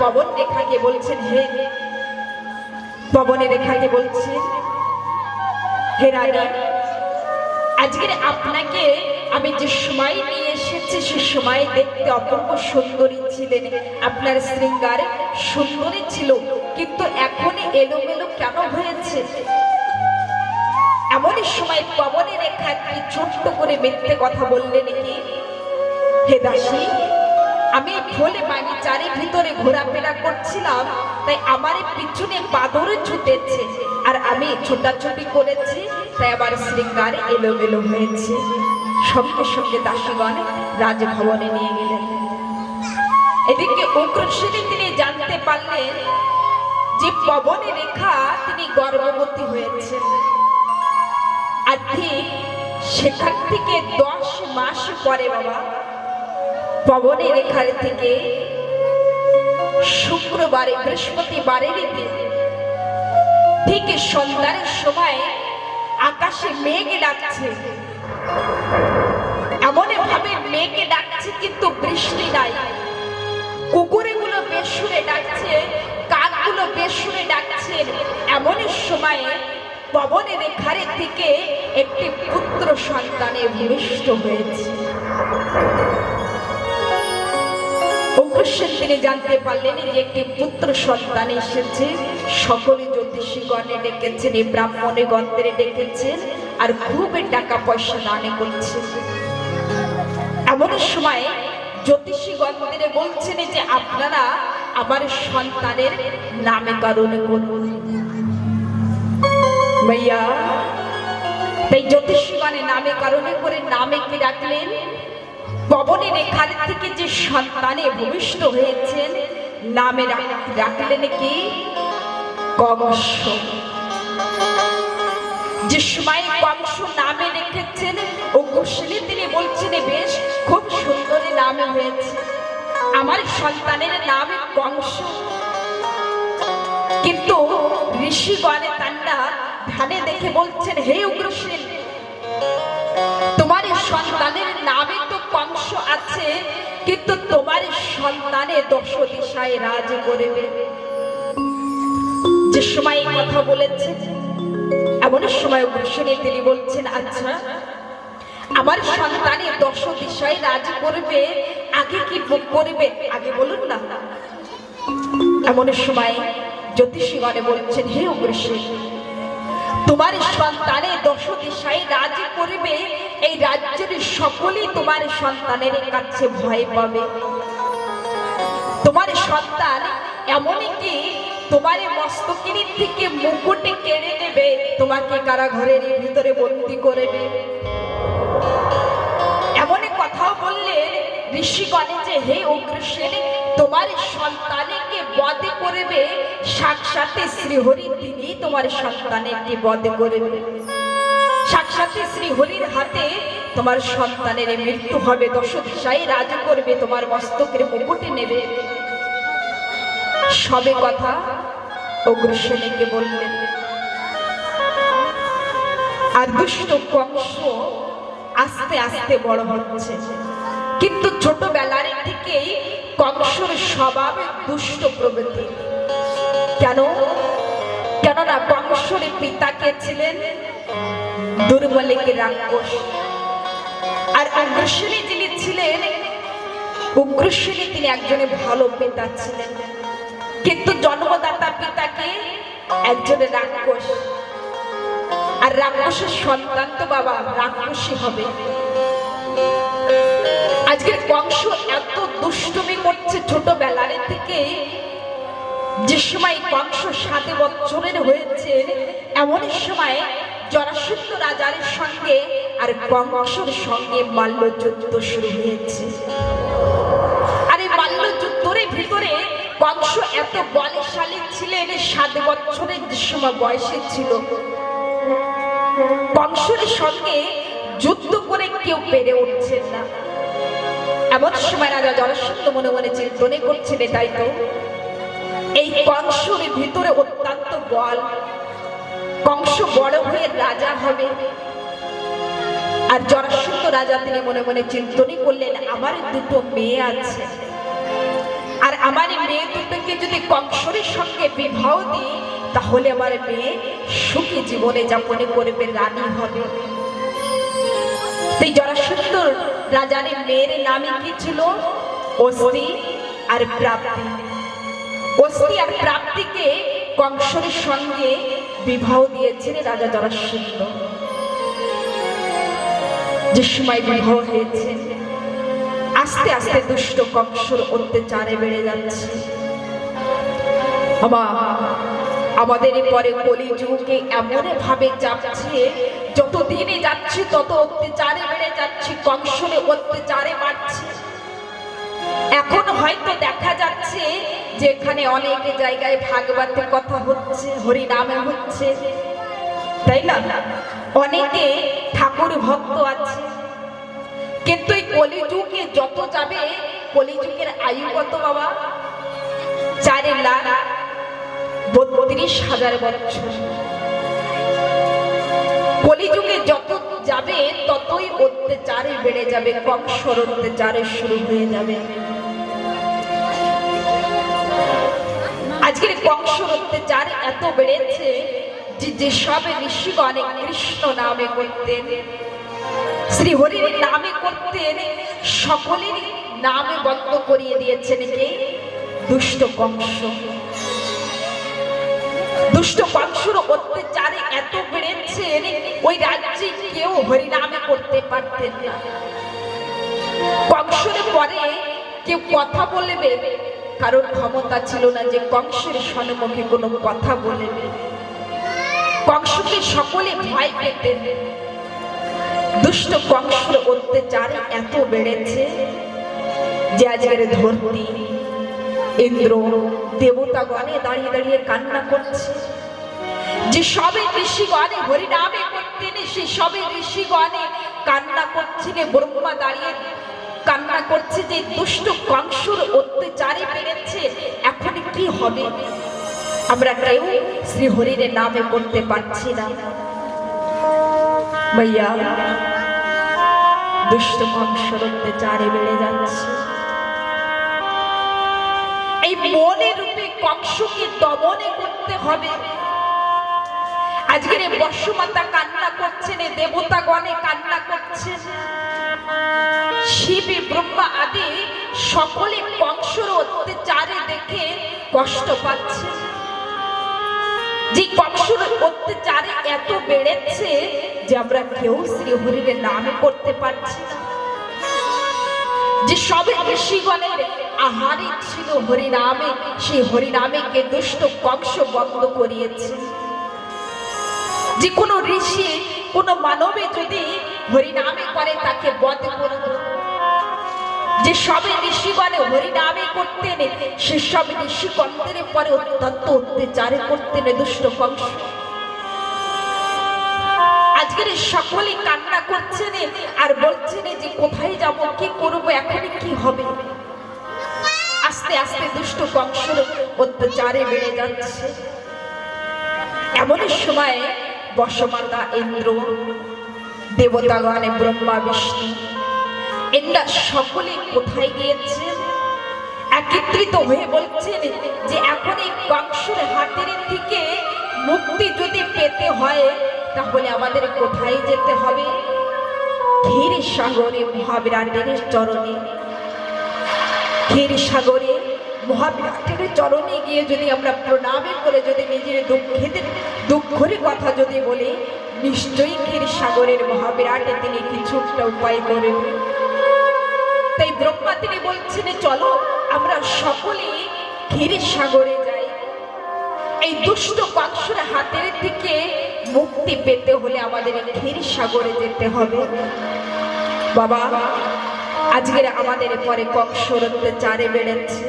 পবন রেখাকে বলছেন, হে পবনে রেখাকে বলছেন হে রানী, আজকের আপনাকে আমি যে সময় নিয়ে এসেছি, সে সময় দেখতে অপূর্ব সুন্দরী ছিলেন। আপনার শৃঙ্গার সুন্দরী ছিল, কিন্তু এখন এলোমেলো কেন হয়েছে? এমনই সময় পবনে রেখা ছোট্ট করে মিথ্যে কথা বললেন কি হে দাসী আমি ঢোলে বাগিচারের ভিতরে ঘোরাফেরা করছিলাম, তাই আমার পিছনে বাদরে ছুটেছে। আর আমি ছোটাছুটি করেছি, তাই আমার শৃঙ্গার এলোমেলো হয়েছে। সঙ্গে সঙ্গে দাসীগণ রাজভবনে নিয়ে গেলেন। এদিকে উগ্রশ্রী তিনি জানতে পারলেন যে পবনে রেখা তিনি গর্ভবতী হয়েছেন। আর ঠিক সেখান থেকে দশ মাস পরে বাবা পবনে রেখার থেকে শুক্রবারে, বৃহস্পতিবারের ঠিক সন্ধ্যার সময় আকাশে মেঘ ডাকছে। এমন ভাবে মেঘ ডাকছে কিন্তু বৃষ্টি নাই। কুকুরগুলো বেসুরে ডাকছে, কাকগুলো বেসুরে ডাকছে। এমন সময়ে পবনে রেখার থেকে একটি পুত্র সন্তানে ভূমিষ্ঠ হয়েছে। অবশ্যই তিনি জানতে পারলেন যে একটি পুত্র সন্তান এসেছে। সকলে জ্যোতিষীগণে ডেকেছেন, এই ব্রাহ্মণে গন্ত্রে ডেকেছেন আর খুব টাকা পয়সা দানে করছে এমন সময় জ্যোতিষী গন্ত্রে বলছেন যে আপনারা আমার সন্তানের নামে কারণ করুন। ভাইয়া, তাই জ্যোতিষীগণের নামে কারণে করে নামে কি রাখলেন? পবনের এখান থেকে যে সন্তানে ভূমিষ্ঠ হয়েছেন, নামে রাখ- রাখলেন কি? কংস। যে সময় কংস নামে রেখেছেন ও কুশলী তিনি বলছেন, বেশ, খুব সুন্দর নামে হয়েছে। আমার সন্তানের নাম কংস। কিন্তু ঋষিগণে তান্ডা ধ্যানে দেখে বলছেন, হে উগ্রসেন, তোমার সন্তানের নামে তো আছে, কিন্তু তোমার সন্তানে দশ দিশায় রাজ করবে। যে সময় কথা বলেছে, এমন সময় উগ্রসেনে তিনি বলছেন আচ্ছা আমার সন্তানে দশ দিশায় রাজ করবে, আগে কি করবে? আগে বলুন না। এমন সময় জ্যোতিষীগণে বলছেন, হে উগ্রসেন তোমার সন্তানে দশ দিশায় রাজ করবে, এই রাজ্যের সকলেই তোমার সন্তানের কাছে ভয় পাবে। তোমার সন্তান এমনই কি, তোমার মস্তকের থেকে মুকুটে কেড়ে নেবে, তোমাকে কারাঘরের ভিতরে বন্দি করবে। এমন কথাও বললেন ঋষিগণে যে, হে অগ্রসেন, তোমার সন্তানকে বধ করবে, সাক্ষাতে শ্রীহরি তিনি তোমার সন্তানকে বধ করবে সাক্ষাতে শ্রীহরির হাতে তোমার সন্তানের মৃত্যু হবে। দশ দিশায় রাজ করবে, তোমার মস্তকের মুকুটে নেবে। সবে কথা অগ্রসেনকে বললেন, আর দুষ্ট কংস আস্তে আস্তে বড় হচ্ছে। কিন্তু ছোটবেলার থেকেই কংসর স্বভাব দুষ্ট প্রবৃত্তি। কেন? কেননা কংসর পিতাকে ছিলেন দুর্বলিকে রাক্ষস। আর উগ্রশ্রেণী যিনি ছিলেন উগ্রশ্রেণী তিনি একজনের ভালো পিতা ছিলেন। কিন্তু জন্মদাতা পিতাকে একজনের রাক্ষস। আর রাক্ষসের সন্তান তো বাবা রাক্ষসী হবে। আজকের কংস এত দুষ্টুমি করছে ছোটবেলার থেকে, যে সময় কংস সাত বছরের হয়েছে এমন সময় জরাসন্ধ রাজার সঙ্গে আর কংসর সঙ্গে মাল্য যুদ্ধ শুরু হয়েছে। আর এই মাল্য যুদ্ধের ভিতরে কংস এত বলশালী ছিলেন, সাত বছরের সময় বয়সে ছিল। কংসের সঙ্গে যুদ্ধ করে কেউ পেরে উঠছেন না। এমন সময় রাজা জরাসন্ধ মনে মনে চিন্তনে করছেন তাই তো? এই কংসের ভিতরে অত্যন্ত বল কংস বড় হয়ে রাজা হবে। আর জরাসন্ধ রাজা তিনি মনে মনে চিন্তনই করলেন, আমার দুটো মেয়ে আছে। আর আমার মেয়ে দুটোকে যদি কংসরের সঙ্গে বিবাহ দিই, তাহলে আমার মেয়ে সুখী জীবনে যাপনে করবে, রানী হবে। সেই জরাসুন্দর রাজার মেয়ের নামে কি ছিল? অস্থি আর প্রাপ্তি। অস্থি আর প্রাপ্তিকে কংসরের সঙ্গে বিবাহ দিয়েছেন রাজা জরাসুন্দর যে সময় বিবাহ হয়েছে, আস্তে আস্তে দুষ্ট কংসর অত্যাচারে বেড়ে যাচ্ছে। বাবা আমাদের পরে কলিযুগে এমন ভাবে যাচ্ছে যত দিনে যাচ্ছে তত অত্যাচারে বেড়ে যাচ্ছে, কংসরে অত্যাচারে বাড়ছে। এখন হয়তো দেখা যাচ্ছে যেখানে অনেক জায়গায় ভাগবতের কথা হচ্ছে হরি নামে হচ্ছে। তাই না? অনেকে ঠাকুর ভক্ত আছে। কিন্তু এই কলিযুগে যত যাবে, কলিযুগের আয়ু কত বাবা? চার লাখ বত্রিশ হাজার বছর। কলিযুগে যত যাবে ততই অত্যাচারে বেড়ে যাবে কংসর অত্যাচারে শুরু হয়ে যাবে। আজকের কংসর অত্যাচার এত বেড়েছে যে যেসব ঋষিগণে কৃষ্ণ নামে করতেন শ্রী হরির নামে করতেন, সকলের নামে বন্ধ করিয়ে দিয়েছেন কে? দুষ্ট কংস দুষ্ট কংসর অত্যাচারে এত বেড়েছে ওই রাজ্যে কেউ হরিনামে করতে পারতেন না। কংসের পরে কেউ কথা বলবে, কারোর ক্ষমতা ছিল না যে কংসের সম্মুখে কোনো কথা বলবে। কংসকে সকলে ভয় পেতেন। দুষ্ট কংসের অত্যাচার এত বেড়েছে যে আজকের ধরতি ইন্দ্র দেবতাগণে দাঁড়িয়ে দাঁড়িয়ে কান্না করছে। যে সবে ঋষিগণে হরিনামে করতেন, সে সবে ঋষিগণে কান্না করছিলেন ব্রহ্মা দাঁড়িয়ে কান্না করছে যে দুষ্ট কংসুর অত্যাচারে বেড়েছে এখন কি হবে? আমরা কেউ শ্রী হরির নামে করতে পারছি না। ভাইয়া, দুষ্ট কংসর অত্যাচারে বেড়ে যাচ্ছে। এই মনে রূপে কংসকে দমনে করতে হবে। আজকের এই বর্ষমাতা কান্না করছেন, এই দেবতাগণে কান্না করছেন। শিবী, ব্রহ্মা আদি সকলে কংসর অত্যাচারে দেখে কষ্ট পাচ্ছে। যে কংসর অত্যাচারে এত বেড়েছে যে আমরা কেউ শ্রী হরির নামে করতে পারছি না। যে সবে ঋষিগণের আহারই ছিল হরিনামে, সেই হরিনামে কে দুষ্ট কংস বন্ধ করিয়েছে। যে কোনো ঋষি, কোনো মানবে যদি হরিনামে করে, তাকে বধ করে। যে সবে ঋষিগণে হরিনামে করতেন সে সব ঋষি ঋষিগণদের পরে অত্যন্ত অত্যাচারে করতেন দুষ্ট কংস। আজকের সকলে কান্না করছেন আর বলছেন যে কোথায় যাব, কি করব, এখন কি হবে? আস্তে আস্তে দুষ্ট কংসর অত্যাচারে বেড়ে যাচ্ছে। এমন সময় বসমাতা ইন্দ্র, দেবতাগণে ব্রহ্মা, বিষ্ণু। এরা সকলে কোথায় গিয়েছেন? একত্রিত হয়ে বলছেন যে এখন এই কংসের হাতের থেকে মুক্তি যদি পেতে হয়, তাহলে আমাদের কোথায় যেতে হবে? ক্ষীর সাগরে মহাবিরাটের চরণে। ক্ষীর সাগরে মহাবিরাটের চরণে গিয়ে যদি আমরা প্রণামে করে যদি নিজের দুঃখেদের দুঃখের কথা যদি বলি, নিশ্চয়ই ক্ষীর সাগরের মহাবিরাটে তিনি কিছু একটা উপায় করেন তাই ব্রহ্মা তিনি বলছেন, চলো, আমরা সকলে ক্ষীর সাগরে যাই। এই দুষ্ট কংসের হাতের থেকে মুক্তি পেতে হলে আমাদের ক্ষীর সাগরে যেতে হবে। বাবা, আজকের আমাদের পরে কংসর অত্যাচারে বেড়েছে।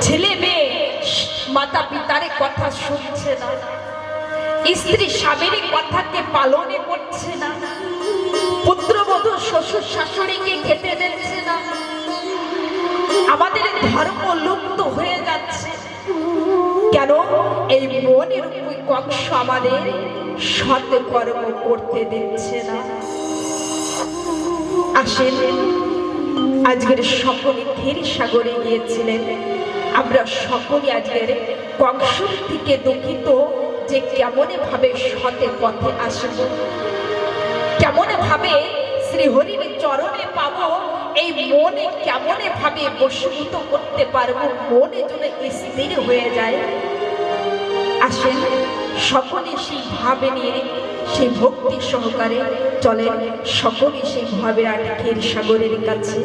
ছেলে মেয়ে, মাতা পিতারে কথা শুনছে না। স্ত্রী স্বামীর কথাকে পালনে করছে না। পুত্রবধূ শ্বশুর শাশুড়িকে খেতে দিচ্ছে না। আমাদের ধর্ম লুপ্ত হয়ে যাচ্ছে। কেন? এই মনের কংস আমাদের সৎ কর্ম করতে দিচ্ছে না। আসেন, আজকের সকলে ধীর সাগরে গিয়েছিলেন। আমরা সকলে আজকের কংসুর থেকে দুঃখিত যে কেমনে ভাবে সতে পথে আসব। কেমনে ভাবে শ্রীহরির চরণে পাবো, এই মনে কেমনে ভাবে বশীভূত করতে পারব, মনে যেন স্থির হয়ে যায়। আসেন সকলে সেই ভাবে নিয়ে, সেই ভক্তি সহকারে চলেন সকলে সেই ভাবের আটকের সাগরের কাছে।